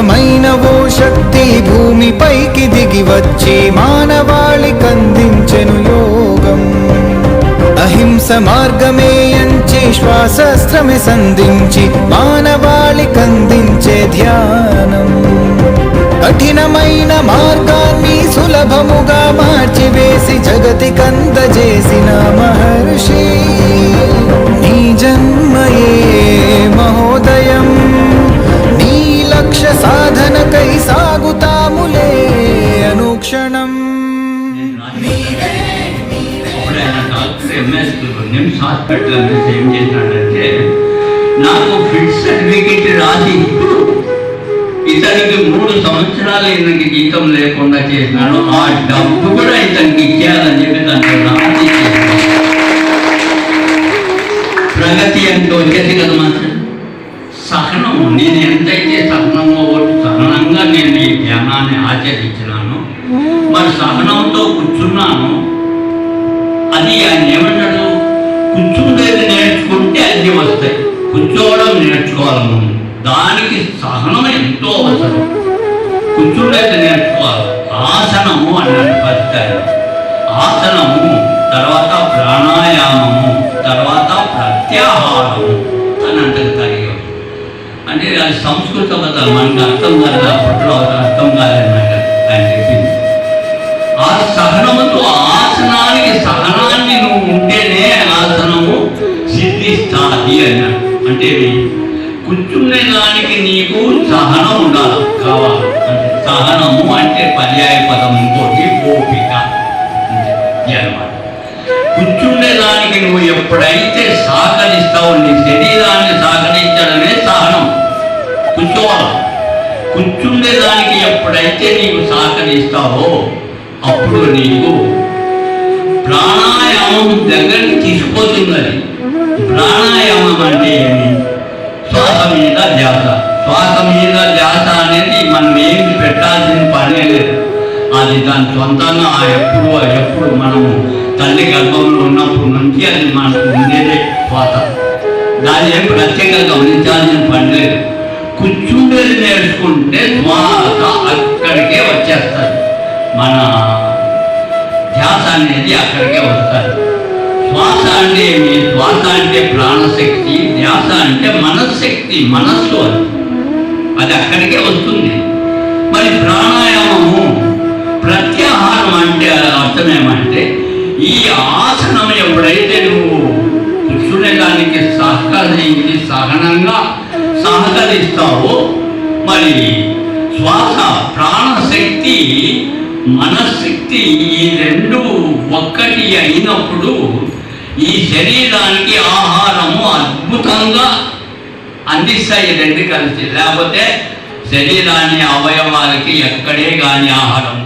అద్భుతమైన ఓ శక్తి భూమిపైకి దిగి వచ్చి మానవాళి కందించెను యోగం. అహింస మార్గమే అంచి శ్వాసస్త్రమి సంధించి మానవాళి కందించే ధ్యానం. కఠినమైన మార్గాన్ని సులభముగా మార్చివేసి జగతి కందజేసిన మహర్షి. ఎంఎస్ నిమ్స్ హాస్పిటల్ ఎంఎస్ ఏం చేసినాడంటే నాకు ఫిట్ సర్టిఫికెట్ రాసి ఇతనికి మూడు సంవత్సరాలు ఇతనికి జీతం లేకుండా చేసినాడు. ఆ డబ్బు కూడా ఇతనికి ఇచ్చేయాలని చెప్పి దాంట్లో రాజీ ప్రగతి అంటే వచ్చేసి కదా మాస్టర్. సహనం నేను ఎంతైతే సహనంలో సహనంగా నేను ఈ ధ్యానాన్ని ఆచరించినాను మరి సహనంతో కూర్చున్నాను. అది ఆయన ఏమంటాడు? కూర్చుండేది నేర్చుకుంటే అన్ని వస్తాయి. కూర్చోవడం నేర్చుకోవాలి మనం. దానికి సహనం ఎంతో అవసరం. కూర్చుండేది నేర్చుకోవాలి. ఆసనము అన్నాడు ఫస్ట్ ఆసనము తర్వాత ప్రాణాయామము తర్వాత ప్రత్యాహారము అని అంటారు కలిగి అంటే అది సంస్కృత పదాలు మనకు అర్థం కాదు అప్పట్లో అర్థం సిద్ధిస్తాది అన్నాడు అంటే ఏమి? కూర్చునే దానికి నీకు సహనం ఉండాలి? కావాలి అంటే సహనము అంటే పర్యాయ పదం ఇంకోటి ఓపిక. అనమాట కూర్చుండే దానికి నువ్వు ఎప్పుడైతే సహకరిస్తావు నీ శరీరాన్ని సహకరించడమే సహనం. కూర్చోవాలి? కూర్చుండే దానికి ఎప్పుడైతే నీకు సహకరిస్తావో అప్పుడు నీకు ప్రాణాయామం దగ్గరికి తీసుకుపోతుంది అది ప్రాణాయామం అంటే ఏమి శ్వాస మీద ధ్యాస. శ్వాస మీద ధ్యాస అనేది మనం ఏమి పెట్టాల్సిన పనే లేదు. అది దాని సొంతంగా ఆ ఎప్పుడు ఎప్పుడు మనము తల్లి గర్భంలో ఉన్నప్పటి నుంచి అది మనకు ఉండేదే శ్వాస. దాన్ని ఏం ప్రత్యేకంగా గమనించాల్సిన పని లేదు. కూర్చుండేది నేర్చుకుంటే శ్వాస అక్కడికే వచ్చేస్తుంది. మన ధ్యాస అనేది అక్కడికే వస్తుంది. శ్వాస అంటే ఏమి? శ్వాస అంటే ప్రాణశక్తి ధ్యాస అంటే మనశ్శక్తి మనస్సు అది. అది అక్కడికే వస్తుంది. మరి ప్రాణాయామము ప్రత్యాహారం అంటే అర్థం ఏమంటే ఈ ఆసనం ఎప్పుడైతే నువ్వు కూర్చునే దానికి సహకరించి సహనంగా సహకరిస్తావో మరి శ్వాస ప్రాణశక్తి మనశక్తి ఈ రెండు ఒక్కటి అయినప్పుడు ఈ శరీరానికి ఆహారము అద్భుతంగా అందిస్తాయి రెండు కలిసి. లేకపోతే శరీరాన్ని అవయవాలకి ఎక్కడే కానీ ఆహారం.